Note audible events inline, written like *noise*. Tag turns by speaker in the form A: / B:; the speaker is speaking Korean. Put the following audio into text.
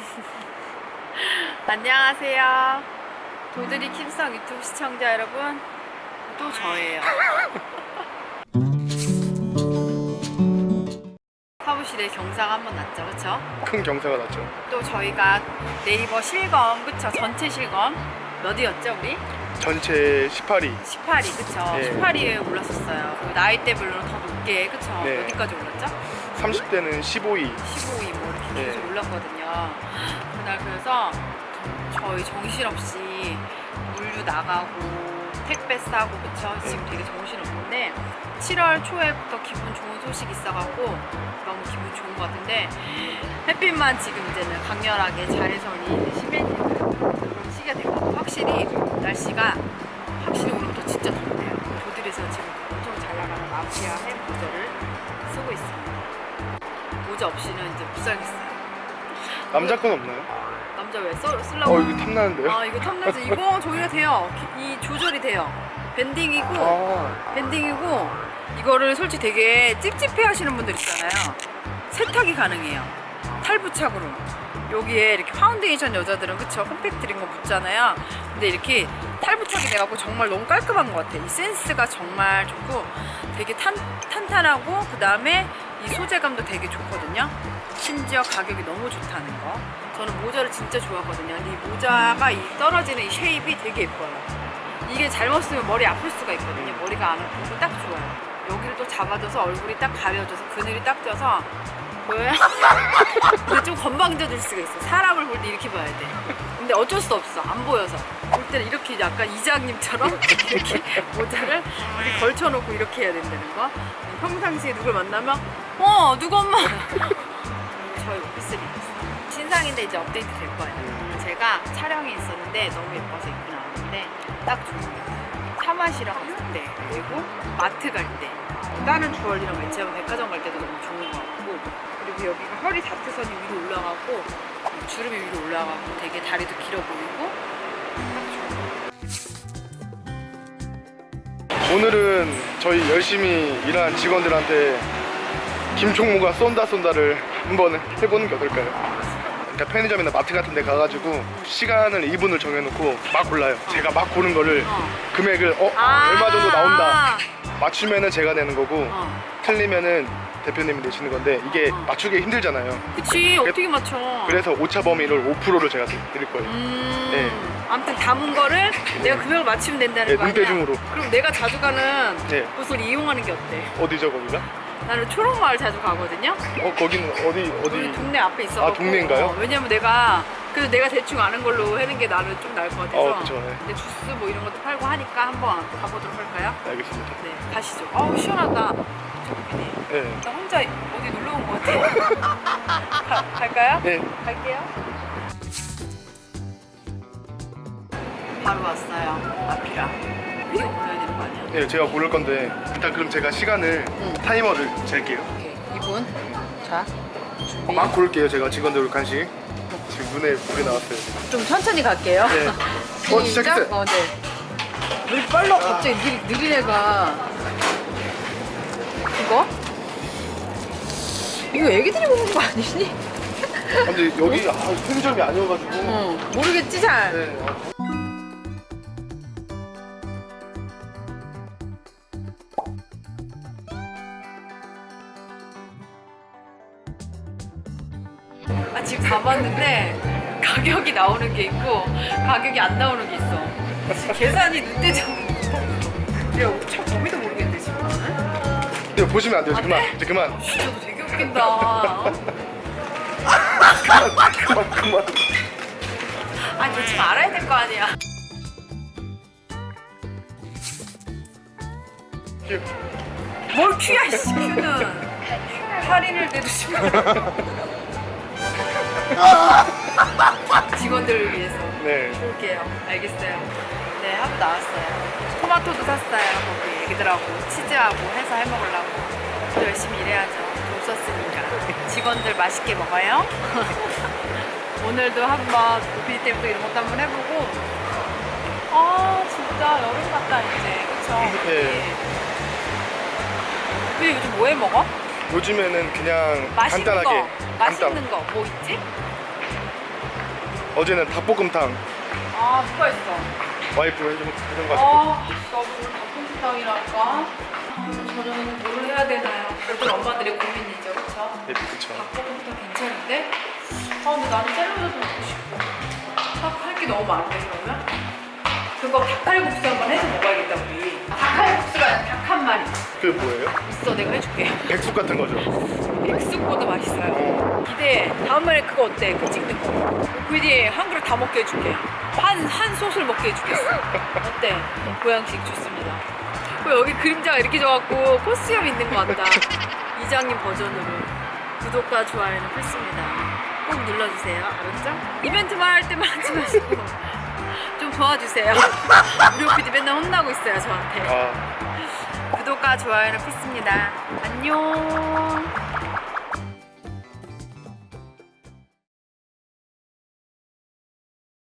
A: *laughs* 안녕하세요. 도드리 킴성 유튜브 시청자 여러분. 또 저예요. *laughs* 사무실에 경사가 한 번 났죠, 그쵸?
B: 큰 경사가 났죠.
A: 또 저희가 네이버 실검, 그쵸? 전체 실검. 몇이었죠, 우리?
B: 전체 18위.
A: 18위, 그쵸?
B: 네.
A: 18위에 올랐었어요. 그 나이대별로 더 높게, 그쵸?
B: 네.
A: 어디까지 올랐죠?
B: 30대는 15위.
A: 15위 뭐 이렇게
B: 네.
A: 계속 올랐거든요. 그날 그래서 저희 정신없이 물류 나가고 택배 싸고 그쵸? 지금 되게 정신없는데 7월 초에부터 기분 좋은 소식 있어갖고 너무 기분 좋은 것 같은데 햇빛만 지금 이제는 강렬하게 자외선이 심해지는 그런 시기가 되고 확실히 날씨가 확실히 오늘부터 진짜 덥네요. 도들에서 지금 엄청 잘 나가는 마피아 햄 모자를 쓰고 있습니다. 모자 없이는 이제 못 살겠어요.
B: 남자 건 없나요?
A: 남자 왜 써, 쓰려고?
B: 어, 이거 탐나는데요?
A: 아 이거 탐나지. 이거 *laughs* 조이가 돼요. 기- 이 조절이 돼요. 밴딩이고
B: 아,
A: 밴딩이고 이거를 솔직히 되게 찝찝해 하시는 분들 있잖아요. 세탁이 가능해요. 탈부착으로. 여기에 이렇게 파운데이션 여자들은 그쵸 컴팩트인 거 묻잖아요. 근데 이렇게 탈부착이 돼갖고 정말 너무 깔끔한 것 같아요. 이 센스가 정말 좋고 되게 탄, 탄탄하고 그 다음에 이 소재감도 되게 좋거든요. 심지어 가격이 너무 좋다는 거. 저는 모자를 진짜 좋아하거든요. 이 모자가 이 떨어지는 이 쉐입이 되게 예뻐요. 이게 잘못 쓰면 머리 아플 수가 있거든요. 머리가 안 아프고 딱 좋아요. 여기를 또 잡아줘서 얼굴이 딱 가려져서 그늘이 딱 져서 보여요? *laughs* 좀 건방져질 수가 있어. 사람을 볼 때 이렇게 봐야 돼. 근데 어쩔 수 없어. 안 보여서. 볼 때는 이렇게 약간 이장님처럼 *laughs* 이렇게 모자를 이렇게 걸쳐놓고 이렇게 해야 된다는 거. 평상시에 누굴 만나면 어 누구 엄마. *laughs* 저희 오피스입니다. 신상인데 이제 업데이트 될 거예요. 제가 촬영이 있었는데 너무 예뻐서 입고 나왔는데 딱 좋은 게 사마시랑 갔을 때 그리고 마트 갈 때 다른 주얼리랑 매치하면 백화점 갈 때도 너무 좋은 것 같고 그리고 여기가 허리 다트선이 위로 올라가고 주름이 위로 올라가고 되게 다리도 길어 보이고
B: 오늘은 저희 열심히 일한 직원들한테 김총무가 쏜다 쏜다를 한번 해보는 게 어떨까요? 그러니까 편의점이나 마트 같은 데 가가지고 시간을 2분을 정해놓고 막 골라요. 제가 막 고른 거를
A: 어.
B: 금액을 어?
A: 아.
B: 얼마 정도 나온다. 맞추면은 제가 내는 거고
A: 어.
B: 틀리면은 대표님이 내시는 건데 이게
A: 어.
B: 맞추기 힘들잖아요.
A: 그치 어떻게 맞춰
B: 그래서 오차 범위를 5%를 제가 드릴 거예요.
A: 음.
B: 네.
A: 아무튼 담은 거를 내가 금액을 맞추면 된다는
B: 네,
A: 거 아니야?
B: 눈대중으로.
A: 그럼 내가 자주 가는
B: 네.
A: 곳을 이용하는 게 어때?
B: 어디죠 거기가?
A: 나는 초록마을 자주 가거든요.
B: 어 거기는 어디
A: 우리
B: 어디?
A: 동네 앞에 있어.
B: 아, 동네인가요?
A: 왜냐면 내가 그래서 내가 대충 아는 걸로 하는 게 나는 좀 나을 것 같아서.
B: 어, 그쵸, 네.
A: 근데 주스 뭐 이런 것도 팔고 하니까 한번 가보도록 할까요?
B: 알겠습니다.
A: 네, 가시죠. 어우 시원하다. 저기네.
B: 네.
A: 나 혼자 어디 놀러 온것 같아. *laughs* 가, 갈까요?
B: 네.
A: 갈게요. 바로 왔어요. 앞이랑. 이거 보여야 되는 거 아니야?
B: 네, 제가 고를 건데 일단 그럼 제가 시간을
A: 응.
B: 타이머를 잴게요.
A: 오케이. 이분. 자, 준비.
B: 막 고를게요. 제가 직원들 간식. 지금 눈에 불이 나왔어요.
A: 좀 천천히 갈게요.
B: 네. *laughs* 어, 시작했어요.
A: 어, 네. 왜 빨라? 갑자기 느리, 느린 애가. 이거? 이거 애기들이 먹는 거 아니니?
B: 근데 여기 아, 편의점이 아니어가지고.
A: 어, 모르겠지, 잘.
B: 네. 어,
A: 아, 지금 다 봤는데 가격이 나오는 게 있고 가격이 안 나오는 게 있어. 지금 계산이 눈대중으로 내가 참 범위도 모르겠는데 지금.
B: 네, 보시면 안 돼요. 이제
A: 안
B: 그만.
A: 돼?
B: 이제 그만.
A: 저도 되게 웃긴다.
B: 그만 그만.
A: 아니 너 지금 알아야 될 거 아니야.
B: 큐.
A: 뭘 큐야 이 큐는. 할인을 내주시면 *laughs* 직원들을 위해서
B: 네.
A: 볼게요. 알겠어요. 네, 하고 나왔어요. 토마토도 샀어요. 거기 애기들하고 치즈하고 해서 해 먹으려고. 또 열심히 일해야죠. 돈 썼으니까. 직원들 맛있게 먹어요. *laughs* 오늘도 한번 비리 때부터 이런 것도 한번 해보고. 아, 진짜 여름 같다, 이제. 그쵸?
B: 네.
A: 근데 요즘 뭐 해 먹어?
B: 요즘에는 그냥
A: 맛있는
B: 간단하게
A: 거. 맛있는. 거 뭐 있지?
B: 어제는 닭볶음탕
A: 아 누가 있어?
B: 와이프 해준, 해준
A: 아,
B: 가지고
A: 나 오늘 닭볶음탕이랄까? 아, 저녁에는 뭘 해야 되나요? 그들 엄마들의 고민이죠, 그쵸?
B: 네, 그쵸
A: 닭볶음탕 괜찮은데? 아, 근데 나는 샐러드도 먹고 싶고. 딱 할 게 너무 많은데, 그러면? 그거 닭칼국수 한번 해서 먹어야겠다, 우리. 닭칼국수가 아니라 닭 한 마리.
B: 그게 뭐예요?
A: 있어, 내가 해줄게.
B: 백숙 같은 거죠?
A: 백숙보다 맛있어요.
B: 어,
A: 기대해. 다음번에 그거 어때? 그 찍는 거. 그 뒤에 한 그릇 다 먹게 해줄게. 한, 한 솥을 먹게 해주겠어. 어때? 보양식 좋습니다. 왜 여기 그림자가 이렇게 져갖고 코스염 있는 것 같다. 이장님 버전으로. 구독과 좋아요는 필수입니다. 꼭 눌러주세요. 알았죠? 이벤트만 할 때만 하지 마시고. 좀 도와주세요. *laughs* 우리 오피디 맨날 혼나고 있어요, 저한테.
B: 아
A: 구독과 좋아요는 필수입니다. 안녕.